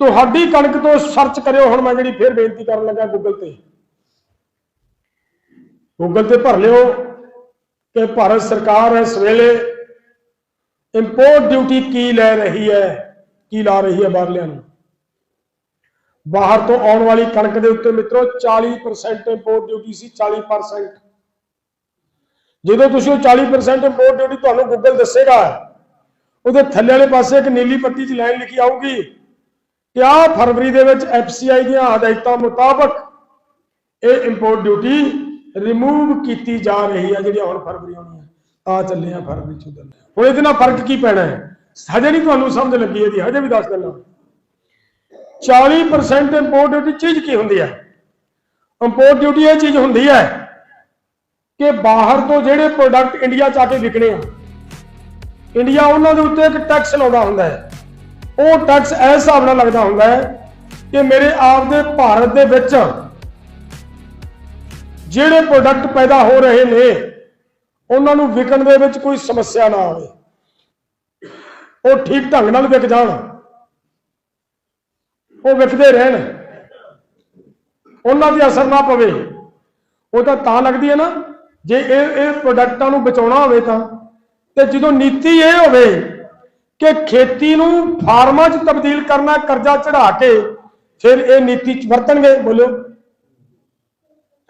ਤੁਹਾਡੀ ਕਣਕ ਤੋਂ ਸਰਚ ਕਰਿਓ, ਹੁਣ ਮੈਂ ਜਿਹੜੀ ਫੇਰ ਬੇਨਤੀ ਕਰਨ ਲੱਗਾ ਗੂਗਲ ਤੇ। ਗੂਗਲ ਤੇ ਭਰ ਲਿਓ ਕਿ ਭਾਰਤ ਸਰਕਾਰ ਇਸ ਵੇਲੇ ਇੰਪੋਰਟ ਡਿਊਟੀ ਕੀ ਲੈ ਰਹੀ ਹੈ, ਕੀ ਲਾ ਰਹੀ ਹੈ ਬਾਹਰਲਿਆਂ ਨੂੰ। ਬਾਹਰ ਤੋਂ ਆਉਣ ਵਾਲੀ ਕਣਕ ਦੇ ਉੱਤੇ ਮਿੱਤਰੋ 40% ਇੰਪੋਰਟ ਡਿਊਟੀ ਸੀ 40% ਜਦੋਂ ਤੁਸੀਂ ਉਹ 40% ਇੰਪੋਰਟ ਡਿਊਟੀ ਤੁਹਾਨੂੰ ਗੂਗਲ ਦੱਸੇਗਾ, ਉਹਦੇ ਥੱਲੇ ਵਾਲੇ ਪਾਸੇ ਇੱਕ ਨੀਲੀ ਪੱਟੀ 'ਚ ਲਾਈਨ ਲਿਖੀ ਆਊਗੀ। ਕਿ ਫਰਵਰੀ ਦੇ ਵਿੱਚ ਐਫਸੀਆਈ ਦੀਆਂ ਹਦਾਇਤਾਂ ਮੁਤਾਬਕ ਇਹ ਇੰਪੋਰਟ ਡਿਊਟੀ ਰਿਮੂਵ ਕੀਤੀ ਜਾ ਰਹੀ ਹੈ ਜਿਹੜੀ ਹੁਣ ਫਰਵਰੀ ਆਉਣੀ ਹੈ ਆ ਚੱਲੇ ਆ ਫਰਵਰੀ ਚ ਚੱਲੇ ਹੁਣ ਇਹਦੇ ਨਾਲ ਫ਼ਰਕ ਕੀ ਪੈਣਾ ਹੈ? ਹਜੇ ਨਹੀਂ ਤੁਹਾਨੂੰ ਸਮਝ ਲੱਗੀ ਇਹਦੀ, ਹਜੇ ਵੀ ਦੱਸ ਦਿੰਦਾ। 40% ਇੰਪੋਰਟ ਡਿਊਟੀ ਚੀਜ਼ ਕੀ ਹੁੰਦੀ ਹੈ? ਇੰਪੋਰਟ ਡਿਊਟੀ ਇਹ ਚੀਜ਼ ਹੁੰਦੀ ਹੈ ਕਿ ਬਾਹਰ ਤੋਂ ਜਿਹੜੇ ਪ੍ਰੋਡਕਟ ਇੰਡੀਆ ਚ ਆ ਕੇ ਵਿਕਣੇ ਆ ਇੰਡੀਆ ਉਹਨਾਂ ਦੇ ਉੱਤੇ ਇੱਕ ਟੈਕਸ ਲਾਉਂਦਾ ਹੁੰਦਾ ਹੈ। ਉਹ ਟੈਕਸ ਇਸ ਹਿਸਾਬ ਨਾਲ ਲੱਗਦਾ ਹੁੰਦਾ ਹੈ ਕਿ ਮੇਰੇ ਆਪ ਦੇ ਭਾਰਤ ਦੇ ਵਿੱਚ ਜਿਹੜੇ ਪ੍ਰੋਡਕਟ ਪੈਦਾ ਹੋ ਰਹੇ ਨੇ, ਉਹਨਾਂ ਨੂੰ ਵਿਕਣ ਦੇ ਵਿੱਚ ਕੋਈ ਸਮੱਸਿਆ ਨਾ ਆਵੇ। ਉਹ ਠੀਕ ਢੰਗ ਨਾਲ ਵਿਕ ਜਾਣ। ਉਹ ਵਿਕਦੇ ਰਹਿਣ। ਉਹਨਾਂ ਦੀ ਅਸਰ ਨਾ ਪਵੇ। ਉਹ ਤਾਂ ਤਾਂ ਲੱਗਦੀ ਹੈ ਨਾ, ਜੇ ਇਹ ਇਹ ਪ੍ਰੋਡਕਟਾਂ ਨੂੰ ਬਚਾਉਣਾ ਹੋਵੇ ਤਾਂ, ਤੇ ਜਦੋਂ ਨੀਤੀ ਇਹ ਹੋਵੇ ਕਿ ਖੇਤੀ ਨੂੰ ਫਾਰਮਾਂ 'ਚ ਤਬਦੀਲ ਕਰਨਾ, ਕਰਜ਼ਾ ਚੜਾ ਕੇ ਫਿਰ ਇਹ ਨੀਤੀ 'ਚ ਵਰਤਣਗੇ, ਬੋਲਿਓ।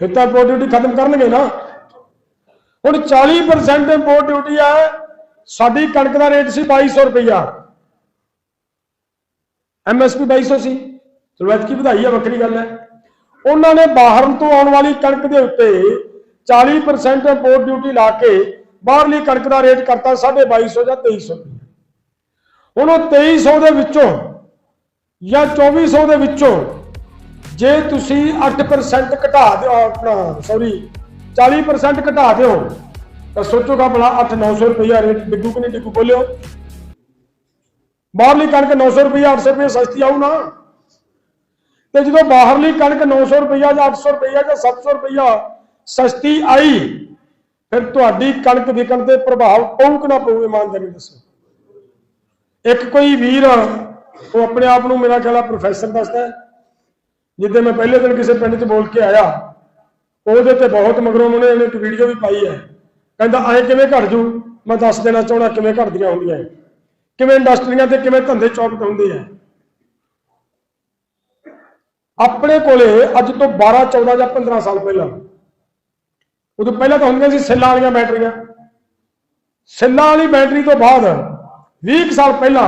ਫਿਰ ਤਾਂ ਇੰਪੋਰਟ ਡਿਊਟੀ ਖਤਮ ਕਰਨਗੇ ਨਾ। ਹੁਣ 40% ਇੰਪੋਰਟ ਡਿਊਟੀ ਹੈ ਸਾਡੀ ਕਣਕ ਦਾ ਰੇਟ ਸੀ 2200 ਰੁਪਇਆ ਐਮਐਸਪੀ 2200 ਸੀ ਚਲੋ ਕੀ ਵਧਾਈ ਹੈ ਵੱਖਰੀ ਗੱਲ ਹੈ। ਉਹਨਾਂ ਨੇ ਬਾਹਰ ਤੋਂ ਆਉਣ ਵਾਲੀ ਕਣਕ ਦੇ ਉੱਤੇ 40% ਇੰਪੋਰਟ ਡਿਊਟੀ ਲਾ ਕੇ ਬਾਹਰਲੀ ਕਣਕ ਦਾ ਰੇਟ ਕਰਤਾ 2250 ਜਾਂ 2300 ਰੁਪਏ ਹੁਣ ਉਹ 2300 ਦੇ ਵਿੱਚੋਂ ਜਾਂ 2400 ਦੇ ਵਿੱਚੋਂ ਜੇ ਤੁਸੀਂ 8% ਘਟਾ ਦਿਓ ਆਪਣਾ ਸੌਰੀ 40% ਘਟਾ ਦਿਓ, ਤਾਂ ਸੋਚੋਗਾ ਭਲਾ 8-900 ਰੁਪਇਆ ਰੇਟ ਡਿੱਗੂ ਕਿ ਨਹੀਂ ਡਿੱਗੂ ਬੋਲਿਓ? ਬਾਹਰਲੀ ਕਣਕ 900 ਰੁਪਇਆ 800 ਰੁਪਇਆ ਸਸਤੀ ਆਉ ਨਾ। ਤੇ ਜਦੋਂ ਬਾਹਰਲੀ ਕਣਕ 900 ਰੁਪਇਆ ਜਾਂ 800 ਰੁਪਇਆ ਜਾਂ 700 ਰੁਪਇਆ ਸਸਤੀ ਆਈ, ਫਿਰ ਤੁਹਾਡੀ ਕਣਕ ਵਿਕਣ ਤੇ ਪ੍ਰਭਾਵ ਪਊ ਕਿ ਨਾ ਪਊ ਇਮਾਨਦਾਰੀ ਦੱਸੋ। ਇੱਕ ਕੋਈ ਵੀਰ ਉਹ ਆਪਣੇ ਆਪ ਨੂੰ ਮੇਰਾ ਖਿਆਲ ਆ ਪ੍ਰੋਫੈਸਰ ਦੱਸਦਾ ਹੈ, ਜਿੱਦੇ ਮੈਂ ਪਹਿਲੇ ਦਿਨ ਕਿਸੇ ਪਿੰਡ 'ਚ ਬੋਲ ਕੇ ਆਇਆ, ਉਹਦੇ ਤੇ ਬਹੁਤ ਮਗਰੋਂ ਉਹਨੇ ਇੱਕ ਵੀਡੀਓ ਵੀ ਪਾਈ ਹੈ। ਕਹਿੰਦਾ ਐ ਕਿਵੇਂ ਘਟ ਜੂ? ਮੈਂ ਦੱਸ ਦੇਣਾ ਚਾਹਣਾ ਕਿਵੇਂ ਘਟਦੀਆਂ ਹੁੰਦੀਆਂ ਕਿਵੇਂ ਇੰਡਸਟਰੀਆਂ ਤੇ ਕਿਵੇਂ ਧੰਦੇ ਚੌਪਟ ਹੁੰਦੇ ਆ। ਆਪਣੇ ਕੋਲੇ ਅੱਜ ਤੋਂ 12 14 ਜਾਂ 15 ਸਾਲ ਪਹਿਲਾਂ, ਉਦੋਂ ਪਹਿਲਾਂ ਤਾਂ ਹੁੰਦੀਆਂ ਸੀ ਸੈੱਲਾਂ ਵਾਲੀਆਂ ਬੈਟਰੀਆਂ ਸੈੱਲਾਂ ਵਾਲੀ ਬੈਟਰੀ ਤੋਂ ਬਾਅਦ 20 ਕੁ ਸਾਲ ਪਹਿਲਾਂ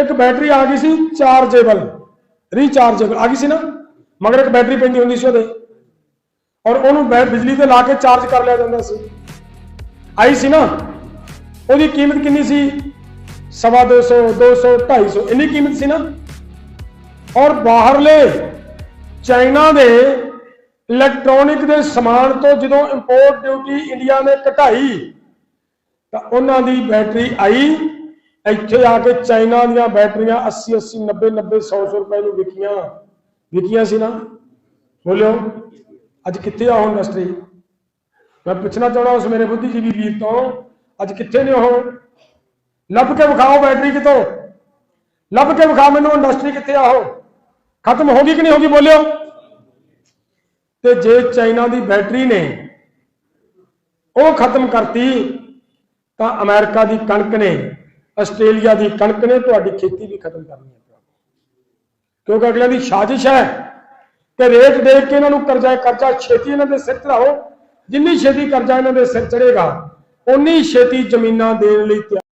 ਇੱਕ ਬੈਟਰੀ ਆ ਗਈ ਸੀ ਚਾਰਜੇਬਲ, ਰੀਚਾਰਜੇਬਲ। ਆ ਗਈ ਸੀ ਨਾ? ਮਗਰ ਇੱਕ ਬੈਟਰੀ ਪੈਂਦੀ ਹੁੰਦੀ ਸੀ ਉਹਦੇ। ਔਰ ਉਹਨੂੰ ਬੈ, ਬਿਜਲੀ ਤੇ ਲਾ ਕੇ ਚਾਰਜ ਕਰ ਲਿਆ ਜਾਂਦਾ ਸੀ। ਆਈ ਸੀ ਨਾ? ਉਹਦੀ ਕੀਮਤ ਕਿੰਨੀ ਸੀ? ਸਵਾ ਦੋ ਸੌ 200 250 ਇੰਨੀ ਕੀਮਤ ਸੀ ਨਾ? ਔਰ ਬਾਹਰਲੇ ਚਾਈਨਾ ਦੇ ਇਲੈਕਟ੍ਰੋਨਿਕ ਦੇ ਸਮਾਨ ਤੋਂ ਜਦੋਂ ਇੰਪੋਰਟ ਡਿਊਟੀ ਇੰਡੀਆ ਨੇ ਘਟਾਈ ਤਾਂ ਉਹਨਾਂ ਦੀ ਬੈਟਰੀ ਆਈ। ਇੱਥੇ ਆ ਕੇ ਚਾਈਨਾ ਦੀਆਂ ਬੈਟਰੀਆਂ 80 80 90 90 100 100 ਰੁਪਏ ਨੂੰ ਵਿਕੀਆਂ। ਵਿਕੀਆਂ ਸੀ ਨਾ? ਬੋਲਿਓ, ਅੱਜ ਕਿੱਥੇ ਆ ਉਹ ਇੰਡਸਟਰੀ ਮੈਂ ਪੁੱਛਣਾ ਚਾਹਣਾ ਉਸ ਮੇਰੇ ਬੁੱਧੀਜੀਵੀ ਵੀਰ ਤੋਂ, ਅੱਜ ਕਿੱਥੇ ਨੇ ਉਹ? ਲੱਭ ਕੇ ਵਿਖਾਓ ਬੈਟਰੀ ਕਿਤੋਂ? ਲੱਭ ਕੇ ਵਿਖਾ ਮੈਨੂੰ ਇੰਡਸਟਰੀ ਕਿੱਥੇ ਆ ਉਹ? ਖਤਮ ਹੋ ਗਈ ਕਿ ਨਹੀਂ ਹੋ ਗਈ, ਬੋਲਿਓ? ਤੇ ਜੇ ਚਾਈਨਾ ਦੀ ਬੈਟਰੀ ਨੇ ਉਹ ਖਤਮ ਕਰਤੀ, ਤਾਂ ਅਮਰੀਕਾ ਦੀ ਕਣਕ ਨੇ ਆਸਟ੍ਰੇਲੀਆ ਦੀ ਕਣਕ ਨੇ ਤੁਹਾਡੀ ਖੇਤੀ ਵੀ ਖਤਮ ਕਰਨੀ ਹੈ ਕਿਉਂਕਿ ਅਗਲਿਆਂ ਦੀ ਸਾਜ਼ਿਸ਼ ਹੈ ਕਿ ਰੇਟ ਦੇਖ ਕੇ ਇਹਨਾਂ ਨੂੰ ਕਰਜ਼ਾ ਕਰਜ਼ਾ ਛੇਤੀ ਇਹਨਾਂ ਦੇ ਸਿਰ ਚੜਾਓ ਜਿੰਨੀ ਛੇਤੀ ਕਰਜ਼ਾ ਇਹਨਾਂ ਦੇ ਸਿਰ ਚੜੇਗਾ ਉਨੀ ਛੇਤੀ ਜ਼ਮੀਨਾਂ ਦੇਣ ਲਈ ਤਿਆਰ